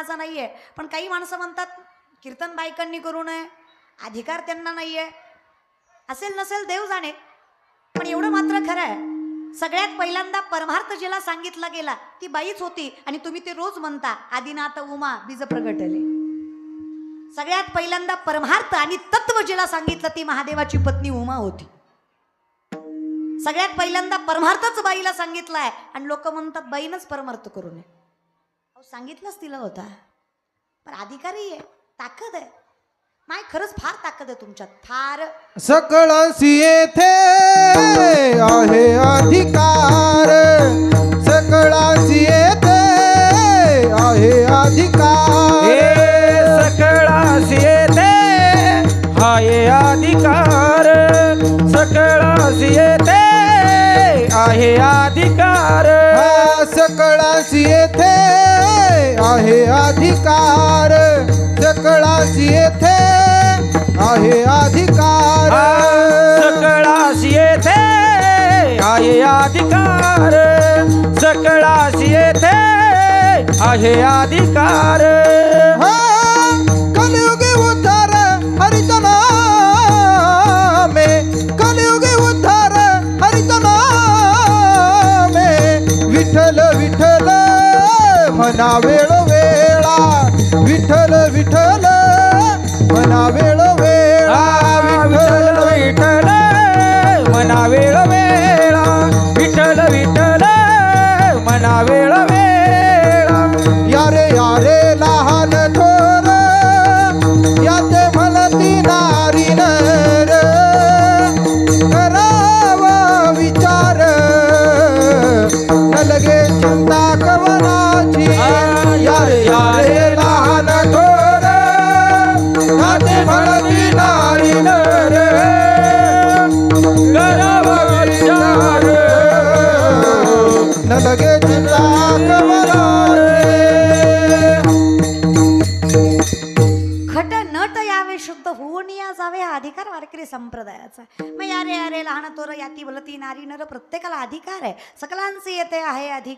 माझा नाहीये. पण काही माणसं म्हणतात कीर्तन बायकांनी करू नये अधिकार त्यांना नाहीये. असेल नसेल देव जाणे. पण एवढं मात्र खरं आहे. सगळ्यात पहिल्यांदा परमार्थ जिला सांगितला गेला ती बाईच होती आणि तुम्ही ते रोज म्हणता आदिनाथ उमा बीज प्रगटले. सगळ्यात पहिल्यांदा परमार्थ आणि तत्व जिला सांगितलं ती महादेवाची पत्नी उमा होती. सगळ्यात पहिल्यांदा परमार्थच बाईला सांगितलाय आणि लोक म्हणतात बाईनच परमार्थ करू नये. अहो सांगितलंच तिला होता. पण अधिकारी आहे ताकद आहे. माय खरंच फार ताकद आहे तुमच्यात फार. सकळासी येथे आहे अधिकार. अधिकार सकळासी येथे आहे अधिकार. सकळास येते आहे अधिकार. सकळास येथे आहे अधिकार. हा कलियुगी उद्धार उद्धार विठ्ठल वेळ वेळा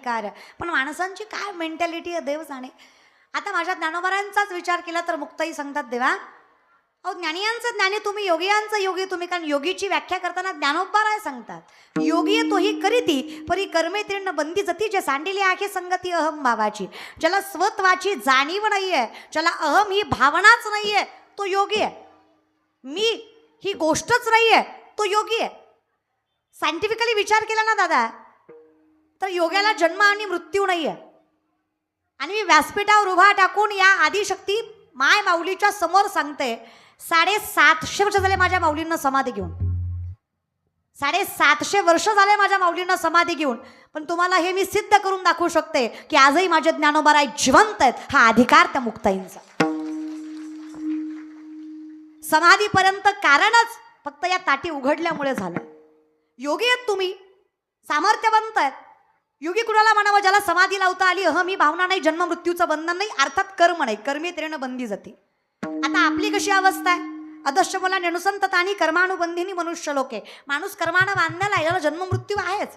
अधिकार पण माणसांची काय मेंटॅलिटी आहे देव जाणे? आता माझ्या ज्ञानोबरांचाच विचार केला तर मुक्ताई सांगतात देवा. अहो ज्ञानियांचं ज्ञानी तुम्ही योगियांचं योगी तुम्ही कारण योगीची व्याख्या करताना ज्ञानोबाराय सांगतात. योगी तोही करीती परी कर्मे तीर्ण बंदी जती जे सांडिली आहे संगती अहम भावाची. ज्याला स्वत्वाची जाणीव नाहीये ज्याला अहम ही भावनाच नाहीये तो योगी आहे. मी ही गोष्टच नाहीये तो योगी आहे. सायंटिफिकली विचार केला ना दादा तर योग्याला जन्म आणि मृत्यू नाही आहे आणि मी व्यासपीठावर उभा टाकून या आदिशक्ती माय माऊलीच्या समोर सांगते साडेसातशे वर्ष झाले माझ्या माऊलींना समाधी घेऊन. साडेसातशे वर्ष झाले माझ्या माऊलींना समाधी घेऊन. पण तुम्हाला हे मी सिद्ध करून दाखवू शकते की आजही माझे ज्ञानोबाराय जिवंत आहेत हा अधिकार त्या मुक्ताईंचा. समाधीपर्यंत कारणच फक्त या ताटी उघडल्यामुळे झालं. योगी आहेत तुम्ही सामर्थ्यवंत आहेत. योगी कुणाला म्हणावं? ज्याला समाधी लावता आली अहम ही भावना नाही जन्म मृत्यूचं बंधन नाही अर्थात कर्म नाही कर्मी बंदी जाते. आता आपली कशी अवस्था आहे? अदश्य मला नेनुसंतता आणि कर्मानुबंधिनी मनुष्य लोके माणूस कर्मानं बांधलेला आहे याला जन्म मृत्यू आहेच.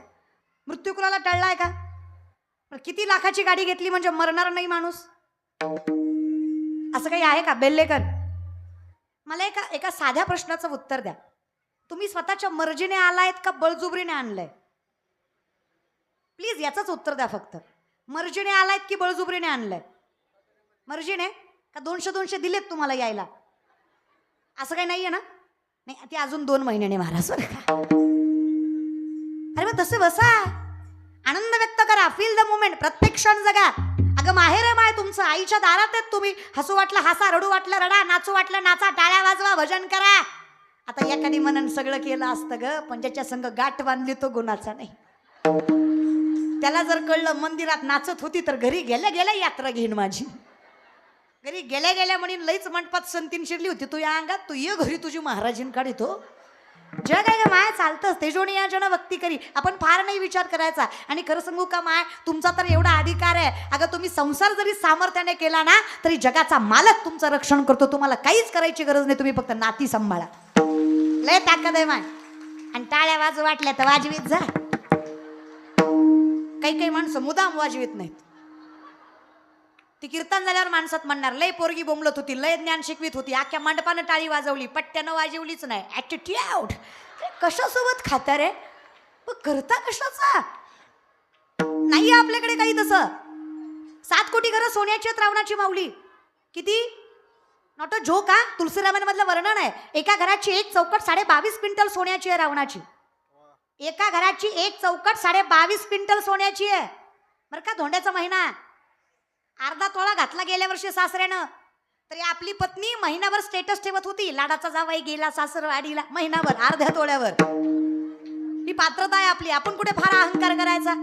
मृत्यू कुणाला टळलाय का? किती लाखाची गाडी घेतली म्हणजे मरणार नाही माणूस? असं काही आहे का? बेल्लेकर? मला एका एका साध्या प्रश्नाचं उत्तर द्या. तुम्ही स्वतःच्या मर्जीने आलायत का बळजुबरीने आणलंय? प्लीज याचंच उत्तर द्या फक्त. मर्जीने आलायत की बळजुबरीने आणलंय? मर्जीने? का दोनशे दोनशे दिलेत तुम्हाला यायला? असं काही नाहीये ना? नाही ते अजून दोन महिन्याने महाराज बरं का. अरे मग तसं बसा. आनंद व्यक्त करा. फील द मुमेंट प्रत्येक क्षण जगा. अगं माहेर आहे माय तुमचं. आईच्या दारात आहेत तुम्ही. हसू वाटलं हसा रडू वाटलं रडा नाचू वाटलं नाचा टाळ्या वाजवा भजन करा. आता एखादी मनन सगळं केलं असतं ग पण ज्याच्या संग गाठ बांधली तो गुणाचा नाही. त्याला जर कळलं मंदिरात नाचत होती तर घरी गेल्या गेल्या यात्रा घेईन माझी. घरी गेल्या गेल्या म्हणून लईच मंडपात संतीन शिरली होती. तू या अंगात तू ये घरी तुझी महाराजीन काढितो जग आहे का माय चालतंच. तेजोनी या जण भक्ती करी. आपण फार नाही विचार करायचा. आणि खरं सांगू का माय तुमचा तर एवढा अधिकार आहे. अगं तुम्ही संसार जरी सामर्थ्याने केला ना तरी जगाचा मालक तुमचं रक्षण करतो. तुम्हाला काहीच करायची गरज नाही. तुम्ही फक्त नाती सांभाळा. लय ताकद आहे माय. आणि टाळ्या वाजू वाटल्या तर वाजवीत जा. काही काही माणसं मुदाम वाजवीत नाहीत. ती कीर्तन झाल्यावर माणसात म्हणणार लय पोरगी बोंबलत होती लय ज्ञान शिकवित होती आख्या मंडपानं टाळी वाजवली पट्ट्यानं वाजवलीच नाही. ॲटिट्यूड कशासोबत खाता रे? मग करता कशाचा? नाही आपल्याकडे काही तसं. सात कोटी घरं सोन्याची रावणाची माऊली. किती? नॉट अ जोक हा. तुलसीरामांमधलं वर्णन आहे. एका घराची एक चौकट साडे बावीस क्विंटल सोन्याची आहे रावणाची. एका घराची एक चौकट साडे बावीस क्विंटल सोन्याची आहे. बरं का धोंड्याचा महिना अर्धा तोळा घातला गेल्या वर्षी सासऱ्यानं. तरी आपली पत्नी महिनाभर स्टेटस ठेवत होती. लाडाचा जावाई गेला सासरवाडीला महिनाभर अर्ध्या तोळ्यावर. ही पात्रता आहे आपली. आपण कुठे फार अहंकार करायचा?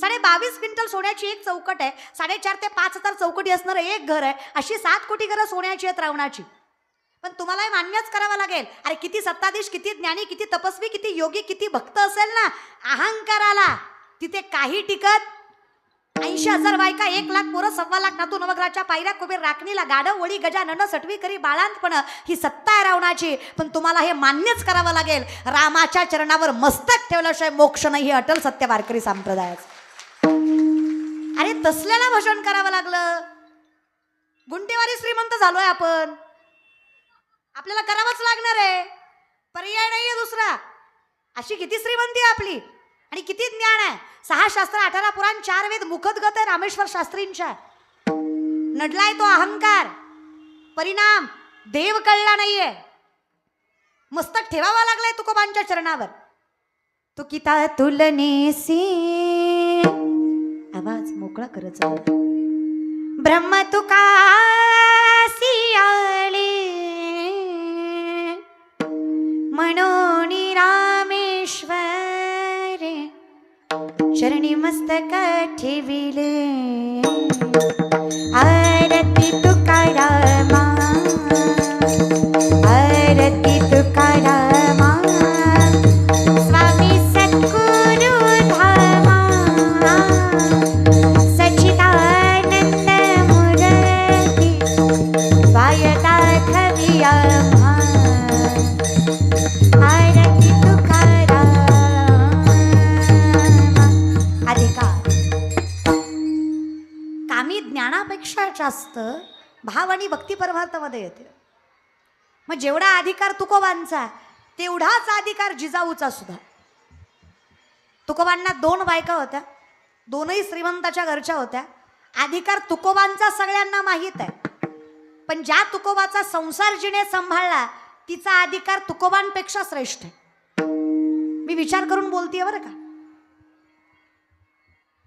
साडे बावीस क्विंटल सोन्याची एक चौकट आहे. साडेचार ते पाच हजार चौकटी असणारं एक घर आहे. अशी सात कोटी घरं सोन्याची आहेत रावणाची. पण तुम्हाला हे मान्यच करावं लागेल. अरे किती सत्ताधीश किती ज्ञानी किती तपस्वी किती योगी किती भक्त असेल ना? अहंकाराला. तिथे काही टिकत ऐंशी हजार बायका एक लाख पोरं सव्वा लाख नातू नवग्राच्या पायऱ्या कुबेर राखणीला गाडव वळी गजानन सटवी करी बाळांतपण ही सत्ता आहे रावणाची. पण तुम्हाला हे मान्यच करावं लागेल. रामाच्या चरणावर मस्तक ठेवल्याशिवाय मोक्ष नाही हे अटल सत्य वारकरी संप्रदायाच. अरे तसल्याला भजन करावं लागलं. गुंटेवारी श्रीमंत झालोय आपण. आपल्याला करावंच लागणार आहे. पर्याय नाही आहे दुसरा. अशी किती श्रीमंती आहे आपली? आणि किती ज्ञान आहे? सहा शास्त्र अठरा पुराण चार वेद मुखदगत आहे रामेश्वर शास्त्रींच्या. नडलाय तो अहंकार. परिणाम देव कळला नाहीये. मस्तक ठेवावा लागलाय तुकोबांच्या चरणावर. तू किता तुलनेसी आवाज मोकळा करत ब्रह्म तुका मस्तक ठेविले. मध्ये येते मग जेवढा अधिकार तुकोबांचा तेवढाच अधिकार जिजाऊचा सुद्धा. तुकोबांना दोन बायका होत्या दोनही श्रीमंताच्या घरच्या होत्या. अधिकार तुकोबांचा सगळ्यांना माहीत आहे. पण ज्या तुकोबाचा संसार जिने सांभाळला तिचा अधिकार तुकोबांपेक्षा श्रेष्ठ आहे. मी विचार करून बोलतीये बरं का?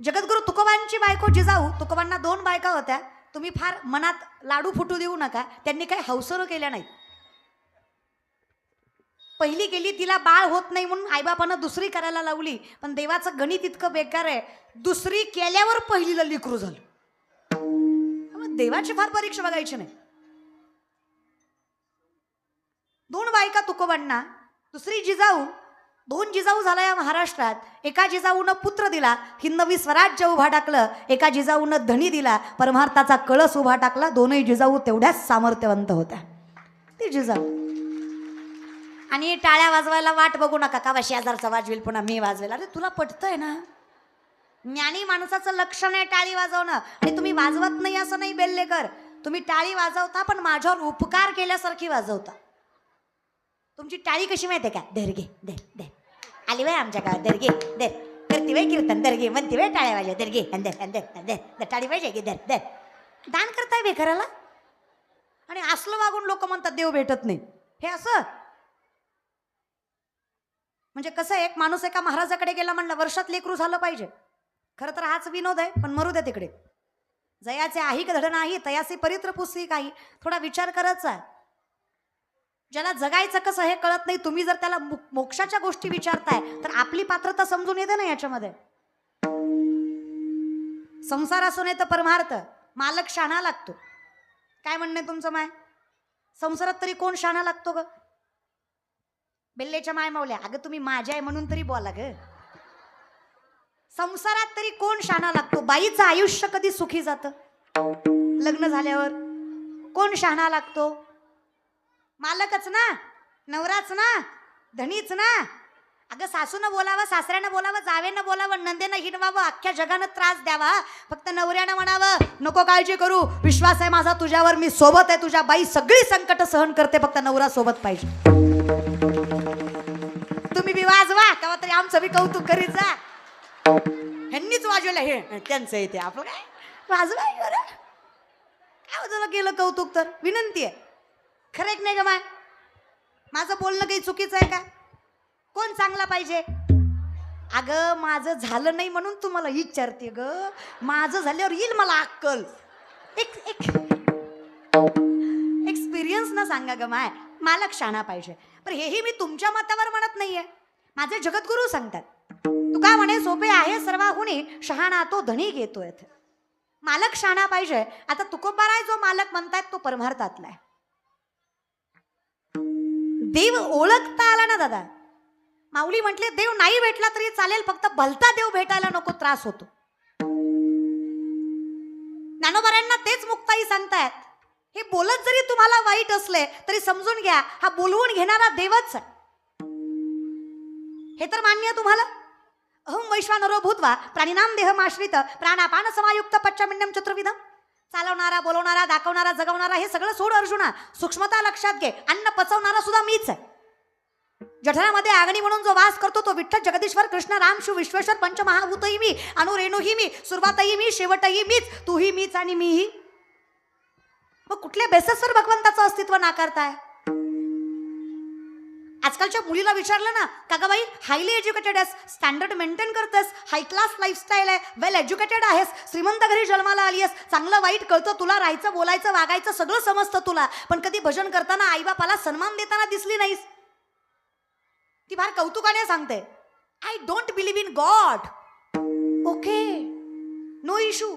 जगद्गुरु तुकोबांची बायको जिजाऊ तुकोबांना दोन बायका होत्या. तुम्ही फार मनात लाडू फुटू देऊ नका. त्यांनी काही हौसरं केल्या नाहीत पहिली केली तिला बाळ होत नाही म्हणून आईबापानं दुसरी करायला लावली. पण देवाचं गणित इतकं बेकार आहे. दुसरी केल्यावर पहिलीला लिकरू झालं. देवाची फार परीक्षा बघायची नाही. दोन बायका तुकोबांना दुसरी जिजाऊ दोन जिजाऊ झाला या महाराष्ट्रात. एका जिजाऊनं पुत्र दिला हिंदवी स्वराज्य उभा टाकलं एका जिजाऊनं धनी दिला परमार्थाचा कळस उभा टाकला दोनही जिजाऊ तेवढ्याच सामर्थ्यवंत होत्या. ते जिजाऊ. आणि टाळ्या वाजवायला वाट बघू नका का शेजारचा वाजवेल पुन्हा मी वाजवेल. अरे तुला पटतंय ना? ज्ञानी माणसाचं लक्षण आहे टाळी वाजवणं. आणि तुम्ही वाजवत नाही असं नाही बेल्लेकर. तुम्ही टाळी वाजवता पण माझ्यावर उपकार केल्यासारखी वाजवता. तुमची टाळी कशी माहिती आहे का? धर घे धर आली वय आमच्या गावात दर्गे दर. करती वय कीर्तन दर्गे म्हणती म्हणते टाळ्या वाजव दर्गे घे. आणि धर आणि टाळी पाहिजे घे दर दर. दान करताय बेकराला आणि असलं वागून लोक म्हणतात देव भेटत नाही. हे असं? म्हणजे कसं आहे, एक माणूस एका महाराजाकडे गेला म्हणलं वर्षात लेकरू झालं पाहिजे. खरं तर हाच विनोद आहे पण मरू द्या तिकडे. जयाचे आही धड नाही तयाचे परित्र पुस्ती काही. थोडा विचार करायचा आहे. ज्याला जगायचं कसं हे कळत नाही तुम्ही जर त्याला मोक्षाच्या गोष्टी विचारताय तर आपली पात्रता समजून येते ना याच्यामध्ये. संसार असो नाही तर परमार्थ मालक शाणा लागतो. काय म्हणणं तुमचं माय? संसारात तरी कोण शाणा लागतो ग? बेल्लेच्या माय मावल्या अगं तुम्ही माझ्या आहे म्हणून तरी बोला ग. संसारात तरी कोण शाणा लागतो? बाईचं आयुष्य कधी सुखी जातं? लग्न झाल्यावर कोण शहाणा लागतो? मालकच ना नवराच ना धनीच ना. अगं सासूनं बोलावं सासऱ्यानं बोलावं जावेनं बोलावं नंदेनं हिंडवावं अख्ख्या जगानं त्रास द्यावा. फक्त नवऱ्यानं म्हणावं नको काळजी करू विश्वास आहे माझा तुझ्यावर मी सोबत आहे तुझ्या बाई सगळी संकट सहन करते फक्त नवरा सोबत पाहिजे. तुम्ही बी वाजवा तरी आमचं बी कौतुक करीत जा. ह्यांनीच वाजवलं हे त्यांचं इथे आपलं काय? वाजवा बरं. काय हो केलं कौतुक तर? विनंती आहे. खरं एक नाही का माय माझं बोलणं काही चुकीचं आहे का? कोण चांगला पाहिजे? अगं माझं झालं नाही म्हणून तू मला विचारते ग. माझं झाल्यावर येईल मला अक्कल. एक एक एक्सपिरियन्स ना सांगा ग माय मालक शाणा पाहिजे. पण हेही मी तुमच्या मतावर म्हणत नाहीये. माझे जगद्गुरू सांगतात. तू का म्हणे सोपे आहे सर्वाहुनी शहाणा तो धनी घेतोय. मालक शाणा पाहिजे. आता तुकोबाराय जो मालक म्हणतायत तो परमार्थातला आहे. देव ओळखता आला ना दादा. माऊली म्हटले देव नाही भेटला तरी चालेल फक्त भलता देव भेटायला नको त्रास होतो. ज्ञानोबाऱ्यांना तेच मुक्ताई सांगतायत. हे बोलत जरी तुम्हाला वाईट असले तरी समजून घ्या हा बोलवून घेणारा देवच हे तर मान्य तुम्हाला. अहम वैश्वानरो भूतवा प्राणिनाम देहमाश्रित प्राणापान समायुक्त पच्चमिन्यम चतुर्विधम. चालवणारा बोलवणारा दाखवणारा जगवणारा हे सगळं सोड अर्जुना. सूक्ष्मता लक्षात घे. अन्न पचवणारा सुद्धा मीच. आहे जठरामध्ये आगणी म्हणून जो वास करतो तो विठ्ठल जगदीश्वर कृष्ण राम शिव विश्वेश्वर पंचमहाभूतही मी अनुरेणूही मी सुरुवातही मी शेवटही मीच. तूही मीच आणि मीही. मग कुठल्या बेसेसवर भगवंताचं अस्तित्व नाकारताय? आजकालच्या मुलीला विचारलं ना का बाई हायली एज्युकेटेड आहेस स्टँडर्ड मेंटेन करतेस हाय क्लास लाईफस्टाईल आहे वेल एज्युकेटेड आहेस श्रीमंत घरी जन्माला आली आहेस चांगलं वाईट कळतं तुला राहायचं बोलायचं वागायचं सगळं समजतं तुला पण कधी भजन करताना आईबापाला सन्मान देताना दिसली नाहीस. ती फार कौतुकाने सांगते I don't believe in God okay no issue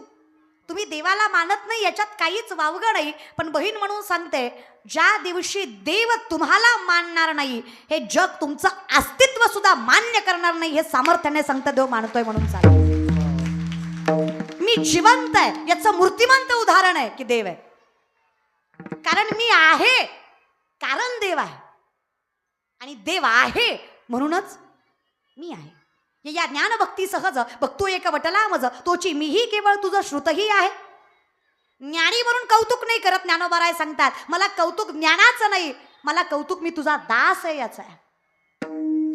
तुम्ही देवाला मानत नाही याच्यात काहीच वावगं नाही. पण बहीण म्हणून सांगते ज्या दिवशी देव तुम्हाला मानणार नाही हे जग तुमचं अस्तित्व सुद्धा मान्य करणार नाही हे सामर्थ्याने सांगतं देव मानतोय म्हणून सांगते. मी जिवंत आहे याचं मूर्तिमंत उदाहरण आहे की देव आहे. कारण मी आहे कारण देव आहे. आणि देव आहे म्हणूनच मी आहे. या या ज्ञानभक्ती सहज बघतो एक वटला मज तोची मीही केवळ तुझं श्रुतही आहे. ज्ञानी म्हणून कौतुक नाही करत ज्ञानोबाराय सांगतात मला कौतुक ज्ञानाचं नाही मला कौतुक मी तुझा दास आहे याचा आहे.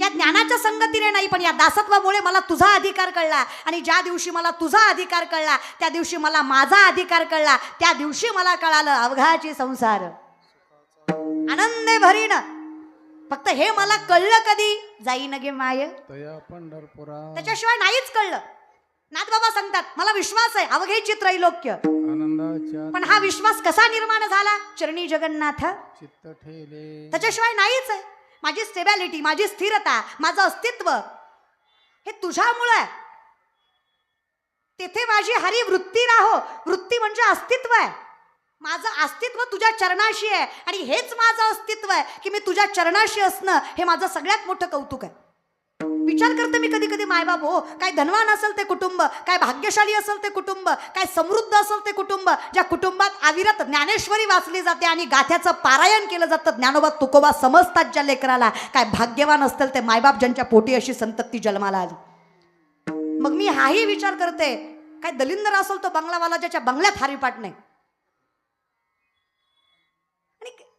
या ज्ञानाच्या संगतीने नाही पण या दासत्वामुळे मला तुझा अधिकार कळला. आणि ज्या दिवशी मला तुझा अधिकार कळला त्या दिवशी मला माझा अधिकार कळला त्या दिवशी मला कळालं अवघाची संसार. आनंदे भरीन. फक्त हे मला कळलं कधी? जाईन गे माय. तया पंढरपुरा. त्याच्याशिवाय नाहीच कळलं. नाथबाबा सांगतात मला विश्वास आहे अवघेची त्रैलोक्य आनंदाच्या पण हा विश्वास कसा निर्माण झाला? चरणी जगन्नाथ. चित्त ठेले. त्याच्याशिवाय नाहीच आहे. माझी स्टेबॅलिटी माझी स्थिरता माझं अस्तित्व हे तुझ्यामुळं आहे. तेथे माझी हरी वृत्ती राहो. वृत्ती म्हणजे अस्तित्व आहे. माझं अस्तित्व तुझ्या चरणाशी आहे आणि हेच माझं अस्तित्व आहे की मी तुझ्या चरणाशी असणं हे माझं सगळ्यात मोठं कौतुक आहे. विचार करते मी कधी कधी मायबाप हो काय धनवान असेल ते कुटुंब काय भाग्यशाली असेल ते कुटुंब काय समृद्ध असेल ते कुटुंब ज्या कुटुंबात अविरत ज्ञानेश्वरी वाचली जाते आणि गाथ्याचं पारायण केलं जातं. ज्ञानोबा तुकोबा समजतात ज्या लेकराला काय भाग्यवान असतील ते मायबाप ज्यांच्या पोटी अशी संतती जन्माला आली. मग मी हाही विचार करते काय दलिंदर असेल तो बंगलावाला ज्याच्या बंगल्यात हारीपाट नाही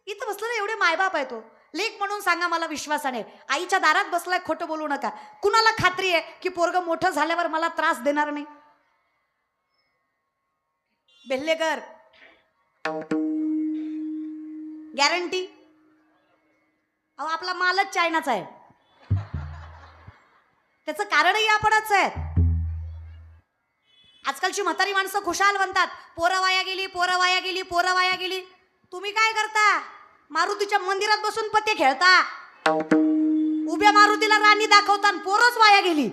इथं बसलेला एवढे मायबाप आहे तो. लेख म्हणून सांगा मला विश्वासाने. आईच्या दारात बसलाय खोटं बोलू नका. कुणाला खात्री आहे की पोरग मोठं झाल्यावर मला त्रास देणार नाही? बेल्लेकर. गॅरंटी अहो आपला मालच चायनाचा आहे. त्याचं कारणही आपणच आहे आजकालची म्हातारी माणसं खुशाल म्हणतात पोरं वाया गेली पोरं वाया गेली पोरं वाया गेली. तुम्ही काय करता? मारुतीच्या मंदिरात बसून पत्ते खेळता? उभ्या मारुतीला राणी दाखवता आणि पोरच वाया गेली.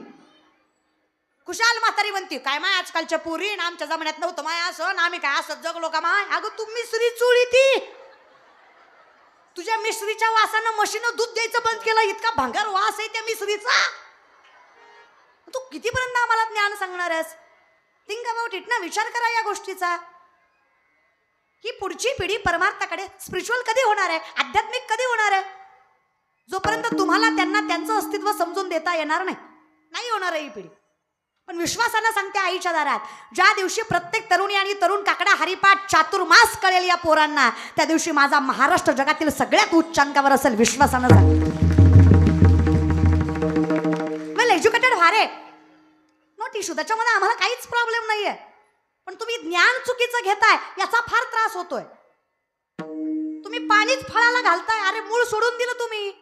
खुशाल म्हातारी म्हणते काय माय आजकालच्या पोरी? ना आमच्या जमान्यात नव्हतं माय असं ना आम्ही काय असं जगलो का माय? अगं तू मिसरी चुळी ती. तुझ्या मिश्रीच्या वासानं मशीन दूध द्यायचं बंद केलं इतका भंगार वास आहे त्या मिश्रीचा तू कितीपर्यंत आम्हाला ज्ञान सांगणार आहेस? थिंक अबाउट इट ना विचार करा या गोष्टीचा. ही पुढची पिढी परमार्थाकडे स्पिरिच्युअल कधी होणार आहे? आध्यात्मिक कधी होणार आहे? जोपर्यंत तुम्हाला त्यांना त्यांचं अस्तित्व समजून देता येणार नाही नाही होणार आहे ही पिढी. पण विश्वासानं सांगते आईच्या दारात ज्या दिवशी प्रत्येक तरुणी आणि तरुण काकडा हरिपाठ चातुर्मास कळेल या पोरांना त्या दिवशी माझा महाराष्ट्र जगातील सगळ्यात उच्चांकावर असेल विश्वासानं सांगते वेल एज्युकेटेड व्हारे नो इशू त्याच्यामध्ये आम्हाला काहीच प्रॉब्लेम नाहीये. पण तुम्ही ज्ञान चुकीचं घेताय याचा फार त्रास होतोय. तुम्ही पाणीच फळाला घालताय अरे मूळ सोडून दिलं तुम्ही.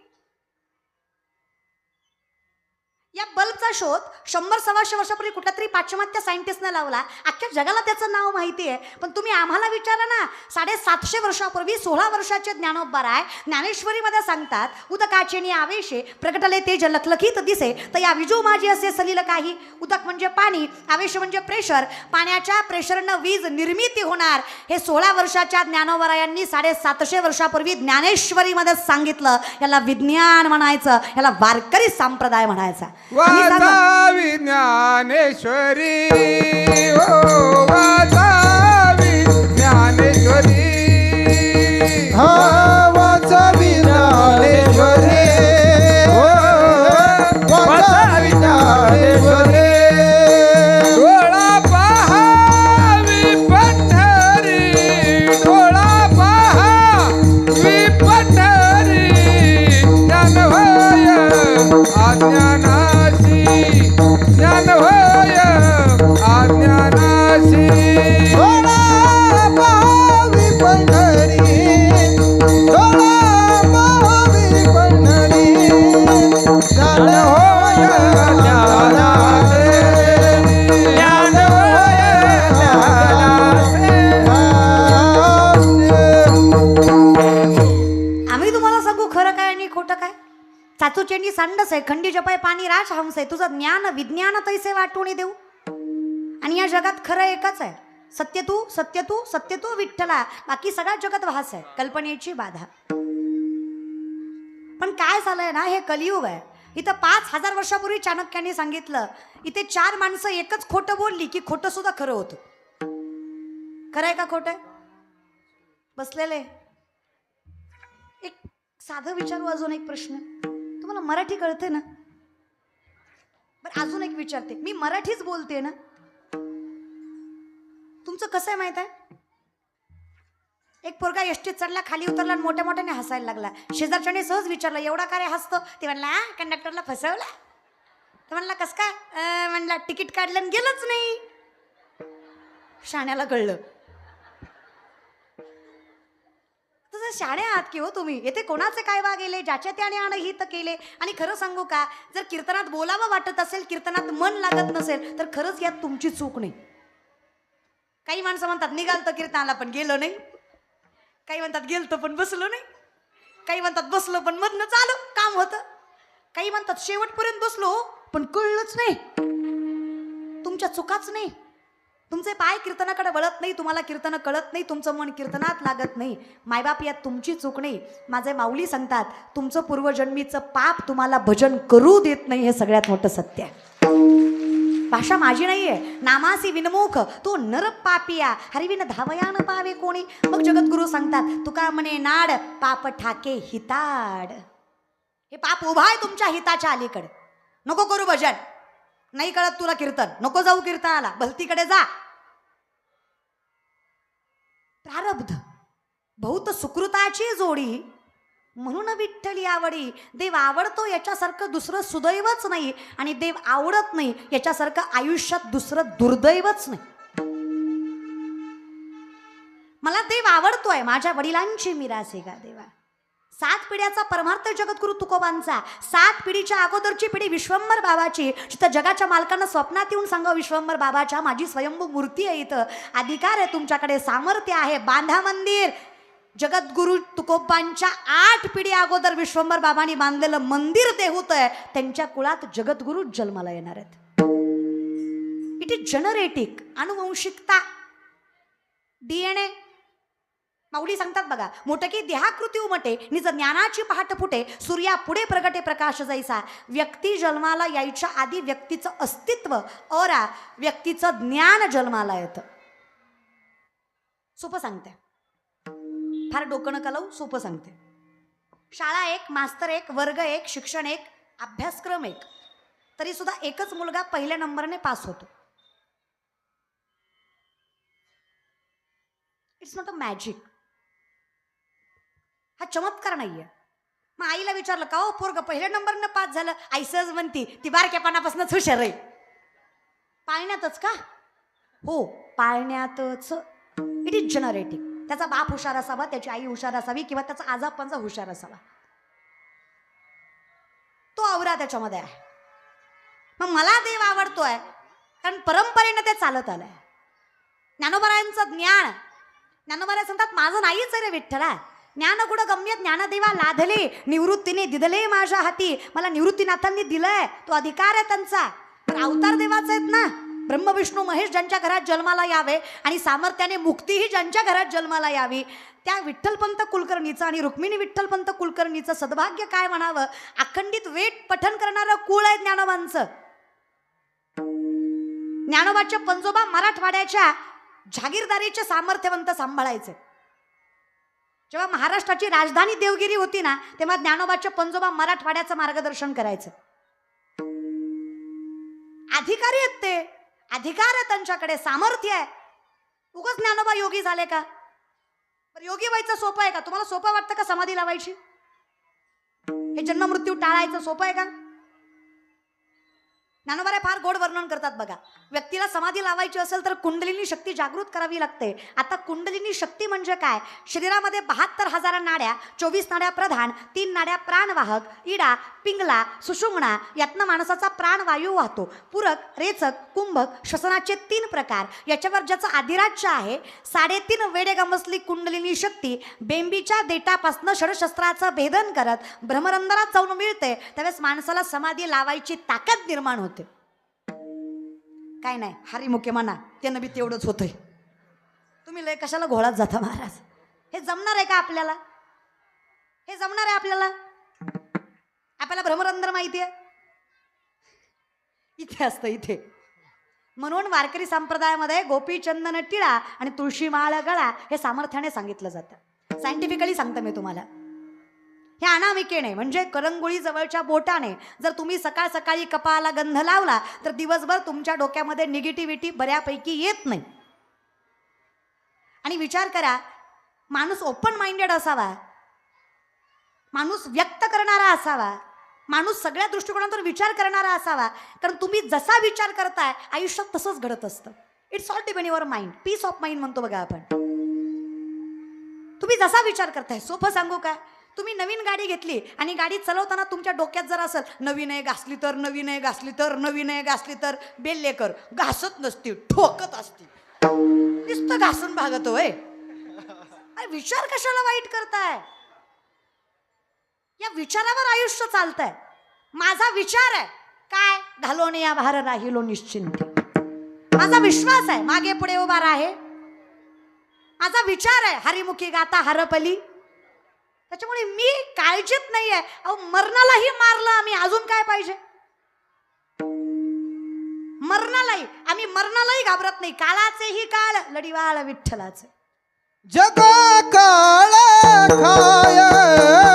या बल्बचा शोध शंभर सव्वाशे वर्षापूर्वी कुठल्या तरी पाश्चिमात्य सायंटिस्टने लावला. अख्ख्या जगाला त्याचं नाव माहिती आहे. पण तुम्ही आम्हाला विचारा ना साडेसातशे वर्षापूर्वी सोळा वर्षाचे ज्ञानोबराय ज्ञानेश्वरीमध्ये सांगतात उदकाचे आवेशे प्रकटले तेज लखलखीत दिसे. तर या विजू माझी असे सलील काही. उदक म्हणजे पाणी आवेश म्हणजे प्रेशर पाण्याच्या प्रेशरनं वीज निर्मिती होणार. हे सोळा वर्षाच्या ज्ञानोबरायांनी साडेसातशे वर्षापूर्वी ज्ञानेश्वरीमध्ये सांगितलं. याला विज्ञान म्हणायचं याला वारकरी संप्रदाय म्हणायचा. वाचा सांगू- हो ज्ञानेश्वरी. पाणी राज हंस आहे. तुझं ज्ञान विज्ञान तैसे वाटून देऊ. आणि या जगात खरं एकच आहे. सत्य तू सत्य तू सत्य तू विठ्ठला बाकी सगळ्या जगात वास आहे. कल्पनेची बाधा. पण काय झालंय ना हे कलियुग आहे. इथं पाच हजार वर्षापूर्वी चाणक्याने सांगितलं इथे चार माणसं एकच खोटं बोलली की खोटं सुद्धा खरं होतं. खरं आहे का खोटं? बसलेले? एक साधं विचारू अजून एक प्रश्न. तुम्हाला मराठी कळते ना? बरं अजून एक विचारते. मी मराठीच बोलते ना? तुमचं कसं आहे माहीत आहे? एक पोरगा एसटीत चढला खाली उतरला आणि मोठ्या मोठ्याने हसायला लागला. शेजारच्याने सहज विचारलं एवढा काय रे हसतो? ते म्हणला कंडक्टरला फसवला. तर म्हणला कस काय? म्हणला तिकीट काढलं आणि गेलंच नाही. शाण्याला कळलं. कसं शाणे आहात की हो तुम्ही? येथे कोणाचे काय वागेले ज्याच्या त्याने आण हित केले? आणि खरं सांगू का? जर कीर्तनात बोलावं वाटत असेल कीर्तनात मन लागत नसेल तर खरंच यात तुमची चूक नाही. काही माणसं म्हणतात निघालतं कीर्तनाला पण गेलो नाही. काही म्हणतात गेलतो पण बसलो नाही. काही म्हणतात बसलो पण मधनं चालू काम होतं. काही म्हणतात शेवटपर्यंत बसलो हो, पण कळलंच नाही. तुमच्या चुकाच नाही. तुमचे पाय कीर्तनाकडे वळत नाही तुम्हाला कीर्तन कळत नाही तुमचं मन कीर्तनात लागत नाही. मायबाप यात तुमची चूक नाही. माझे माऊली सांगतात तुमचं पूर्वजन्मीचं पाप तुम्हाला भजन करू देत नाही हे सगळ्यात मोठं सत्य आहे. भाषा माझी नाहीये. नामासी विनमुख तू नर पापिया. हरिविन धावया न पावे कोणी? मग जगद्गुरु सांगतात तुका म्हणे नाड पाप ठाके हिताड. हे पाप उभा आहे तुमच्या हिताच्या अलीकडे. नको करू भजन. नाही कळत तुला कीर्तन. नको जाऊ कीर्तनाला. भलतीकडे जा. प्रारब्ध. बहुत सुकृताची जोडी. म्हणून विठ्ठली आवडी. देव आवडतो याच्यासारखं दुसरं सुदैवच नाही आणि देव आवडत नाही याच्यासारखं आयुष्यात दुसरं दुर्दैवच नाही. मला देव आवडतोय. माझ्या वडिलांची मिरास आहे का देवा. सात पिढ्याचा परमार्थ जगद्गुरु तुकोबांचा. सात पिढीच्या अगोदरची पिढी विश्वंभर बाबाची. जिथं जगाच्या मालकांना स्वप्नात येऊन सांगा विश्वंभर बाबाच्या माझी स्वयंभू मूर्ती आहे इथं. अधिकार आहे तुमच्याकडे सामर्थ्य आहे. बांधा मंदिर. जगद्गुरु तुकोबांच्या आठ पिढी अगोदर विश्वंभर बाबांनी बांधलेलं मंदिर ते होत आहे. त्यांच्या कुळात जगद्गुरु जन्माला येणार आहेत. इट इज जनरेटिक अनुवंशिकता. डीएनए माऊली सांगतात बघा मोटकी देहाकृती उमटे निज ज्ञानाची पहाट फुटे सूर्या पुढे प्रगटे प्रकाश जायचा व्यक्ती जन्माला यायच्या आधी व्यक्तीचं अस्तित्व अरा व्यक्तीचं ज्ञान जन्माला येतं सोपं सांगते. फार डोकं नका लावू सोपं सांगते. शाळा एक मास्तर एक वर्ग एक शिक्षण एक अभ्यासक्रम एक. तरी सुद्धा एकच मुलगा पहिल्या नंबरने पास होतो. इट्स नॉट अ मॅजिक हा चमत्कार नाहीये. मग आईला विचारलं का हो पोरग? पहिल्या नंबरनं पास झालं. आई सहज म्हणती ती बारक्यापणापासूनच हुशार आहे. पाळण्यातच का? हो पाळण्यातच. इट इज जनरेटिंग त्याचा बाप हुशार असावा त्याची आई हुशार असावी किंवा त्याचा आजा हुशार असावा. तो आवरा त्याच्यामध्ये आहे. मग मला देव आवडतोय कारण परंपरेनं ते चालत आलंय. ज्ञानोबरायांचं ज्ञान ज्ञानोबराय सांगतात माझं नाहीच आहे रे विठ्ठला ज्ञान गम्य ज्ञानदेवा लाधले निवृत्तीने दिदले माझ्या हाती. मला निवृत्तीनाथांनी दिलंय तो अधिकार आहे त्यांचा. पण अवतार देवाचा आहेत ना? ब्रह्मविष्णू महेश ज्यांच्या घरात जन्माला यावे आणि सामर्थ्याने मुक्तीही ज्यांच्या घरात जन्माला यावी त्या विठ्ठलपंत कुलकर्णीचं आणि रुक्मिणी विठ्ठलपंत कुलकर्णीचं सद्भाग्य काय म्हणावं? अखंडित वेट पठन करणारं कुळ आहे ज्ञानोबांचं ज्ञानोबाच्या पंजोबा मराठवाड्याच्या जागीरदारीचे सामर्थ्यवंत सांभाळायचे. जेव्हा महाराष्ट्राची राजधानी देवगिरी होती ना तेव्हा ज्ञानोबाच्या पंजोबा मराठवाड्याचं मार्गदर्शन करायचं. अधिकारी आहेत ते. अधिकार आहे त्यांच्याकडे सामर्थ्य आहे. उगाच ज्ञानोबा योगी झाले का? योगी व्हायचं सोपं आहे का? तुम्हाला सोपं वाटतं का समाधी लावायची? हे जन्म मृत्यू टाळायचं सोपं आहे का? ज्ञानोबारे फार गोड वर्णन करतात बघा. व्यक्तीला समाधी लावायची असेल तर कुंडलिनी शक्ती जागृत करावी लागते. आता कुंडलिनी शक्ती म्हणजे काय? शरीरामध्ये बहात्तर हजार नाड्या चोवीस नाड्या प्रधान तीन नाड्या प्राणवाहक इडा पिंगला सुषुम्ना यातनं माणसाचा प्राणवायू वाहतो. पूरक रेचक कुंभक श्वसनाचे तीन प्रकार. याच्यावर ज्याचं आधिराज्य आहे साडेतीन वेडे गमसली कुंडलिनी शक्ती बेंबीच्या देटापासनं षडशस्त्राचं भेदन करत भ्रमरंदरात जाऊन मिळते. त्यावेळेस माणसाला समाधी लावायची ताकद निर्माण होते. काय नाही हरिमुखे म्हणा त्यानं बी तेवढंच होतंय. तुम्ही लय कशाला घोळात जाता महाराज? हे जमणार आहे का आपल्याला? हे जमणार आहे आपल्याला? आपल्याला भ्रमरंध्र माहिती आहे इथे असतं इथे. म्हणून वारकरी संप्रदायामध्ये गोपीचंदन टिळा आणि तुळशीमाळ गळा हे सामर्थ्याने सांगितलं जातं. सायंटिफिकली सांगतं मी तुम्हाला. हे अनामिकेने म्हणजे करंगुळी जवळच्या बोटाने जर तुम्ही सकाळ सकाळी कपाळाला गंध लावला तर दिवसभर तुमच्या डोक्यामध्ये निगेटिव्हिटी बऱ्यापैकी येत नाही. आणि विचार करा माणूस ओपन माइंडेड असावा. माणूस व्यक्त करणारा असावा. माणूस सगळ्या दृष्टिकोनातून विचार करणारा असावा. कारण तुम्ही जसा विचार करताय आयुष्यात तसंच घडत असतं. It's all depend your mind peace of mind म्हणतो बघा आपण. तुम्ही जसा विचार करताय सोपं सांगू का? तुम्ही नवीन गाडी घेतली आणि गाडी चालवताना तुमच्या डोक्यात जर असेल नवीन आहे घासली तर नवीन आहे घासली तर नवीन आहे घासली तर बेल्लेकर घासत नसती ठोकत असती. नुसतं घासून भागत हो, होय. विचार कशाला वाईट करताय? या विचारावर आयुष्य चालतंय. माझा विचार आहे काय? घालोन या भार राहिलो निश्चिंत. माझा विश्वास आहे मागे पुढे उभा राहे. माझा विचार आहे हरिमुखी गाता हरपली. त्याच्यामुळे मी काळजीत नाहीये. अहो मरणालाही मारलं आम्ही अजून काय पाहिजे? मरणालाही आम्ही मरणालाही घाबरत नाही. काळाचेही काळ लढीवाळ विठ्ठलाचे. जग काळ खाय.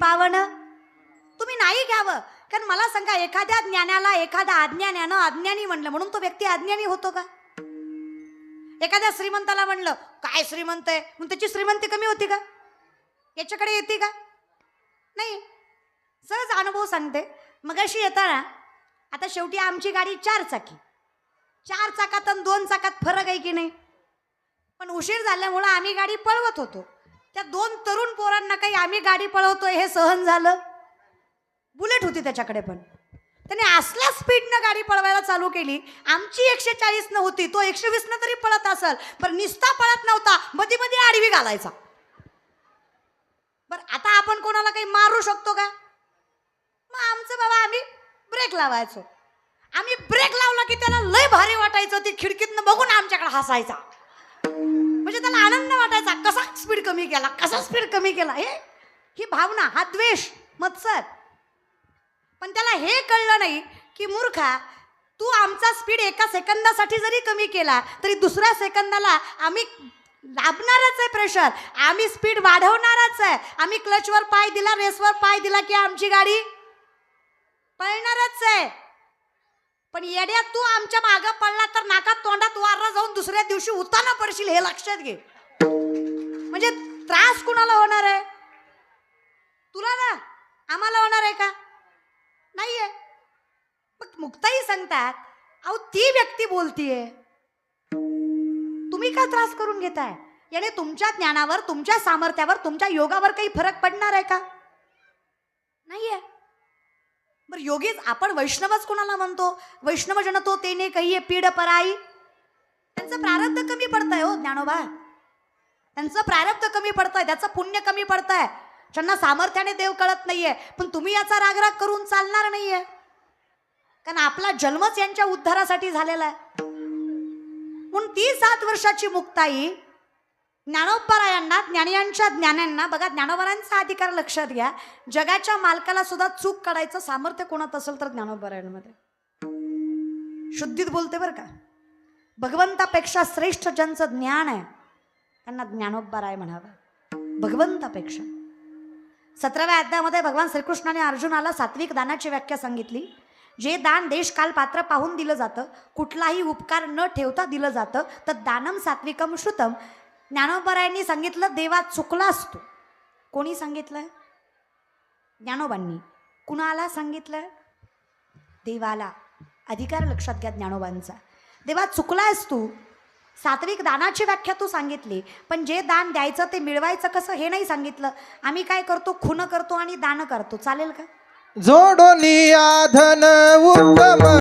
पावन? तुम्ही नाही घ्यावं. कारण मला सांगा एखाद्या ज्ञानाला एखाद्या अज्ञानानं अज्ञानी म्हणलं म्हणून तो व्यक्ती अज्ञानी होतो का? एखाद्या श्रीमंताला म्हणलं काय श्रीमंत आहे? म्हणून त्याची श्रीमंती कमी होती का? याच्याकडे येते का? नाही. सहज अनुभव सांगते. मग अशी येताना आता शेवटी आमची गाडी चार चाकी. चार चाकात आणि दोन चाकात फरक आहे की नाही? पण उशीर झाल्यामुळं आम्ही गाडी पळवत होतो. त्या दोन तरुण पोरांना काही आम्ही गाडी पळवतोय हे सहन झालं? बुलेट होती त्याच्याकडे पण. त्याने असल्या स्पीडनं गाडी पळवायला चालू केली. आमची एकशे चाळीसनं होती तो एकशे वीसनं तरी पळत असल पण निस्ता पळत नव्हता मध्ये मध्ये आडवी घालायचा. बरं आता आपण कोणाला काही मारू शकतो का? मग आमचं बाबा आम्ही ब्रेक लावायचो. आम्ही ब्रेक लावला की त्याला लय भारी वाटायचं ती खिडकीतनं बघून आमच्याकडे हसायचा. म्हणजे त्याला आनंद वाटायचा. कसा स्पीड कमी केला? कसा स्पीड कमी केला? हे ही भावना हा द्वेष मत्सर. पण त्याला हे कळलं नाही की मूर्खा तू आमचा स्पीड एका सेकंदासाठी जरी कमी केला तरी दुसऱ्या सेकंदाला आम्ही दाबणारच आहे प्रेशर आम्ही स्पीड वाढवणारच आहे. आम्ही क्लचवर पाय दिला रेसवर पाय दिला की आमची गाडी पळणारच आहे. पण येड्या तू आमच्या मागं पडला तर नाकात तोंडात वारा जाऊन दुसऱ्या दिवशी उताना पडशील हे लक्षात घे. म्हणजे त्रास कुणाला होणार आहे? तुला ना? आम्हाला होणार आहे का? नाहीये. मग मुक्ताही सांगतात अहो ती व्यक्ती बोलतीये. तुम्ही का त्रास करून घेताय? याने तुमच्या ज्ञानावर तुमच्या सामर्थ्यावर तुमच्या योगावर काही फरक पडणार आहे का? नाहीये. बरं योगीच आपण वैष्णवच कोणाला म्हणतो? वैष्णव जनतो तेने काही पीड पराई. त्यांचं प्रारब्ध कमी पडतंय हो ज्ञानोबा. त्यांचं प्रारब्ध कमी पडतंय त्याचं पुण्य कमी पडतंय. ज्यांना सामर्थ्याने देव कळत नाहीये पण तुम्ही याचा रागराग करून चालणार नाहीये. कारण आपला जन्मच यांच्या उद्धारासाठी झालेला आहे. म्हणून ती सात वर्षाची मुक्ताई ज्ञानोपरायांना ज्ञानियांच्या ज्ञानांना बघा ज्ञानोबरांचा अधिकार लक्षात घ्या. जगाच्या मालकाला सुद्धा चूक काढायचं सामर्थ्य कोणात असेल तर ज्ञानोपरायांमध्ये शुद्धीत बोलते बरं का. भगवंतापेक्षा श्रेष्ठ ज्यांचं ज्ञान आहे त्यांना ज्ञानोपराय म्हणावं. भगवंतापेक्षा. सतराव्या अध्यायामध्ये भगवान श्रीकृष्णाने अर्जुनाला सात्विक दानाची व्याख्या सांगितली. जे दान देश काल पात्र पाहून दिलं जातं कुठलाही उपकार न ठेवता दिलं जातं तर दानम सात्विकम श्रुतम. ज्ञानोबरायांनी सांगितलं देवा चुकला असतो. कोणी सांगितलं? ज्ञानोबांनी. कुणाला सांगितलं? देवाला. अधिकार लक्षात घ्या ज्ञानोबांचा. देवा चुकलायस तू सात्विक दानाची व्याख्या तू सांगितली पण जे दान द्यायचं ते मिळवायचं कसं हे नाही सांगितलं. आम्ही काय करतो? खुन करतो आणि दान करतो. चालेल का? जोडोनिया धन उत्तम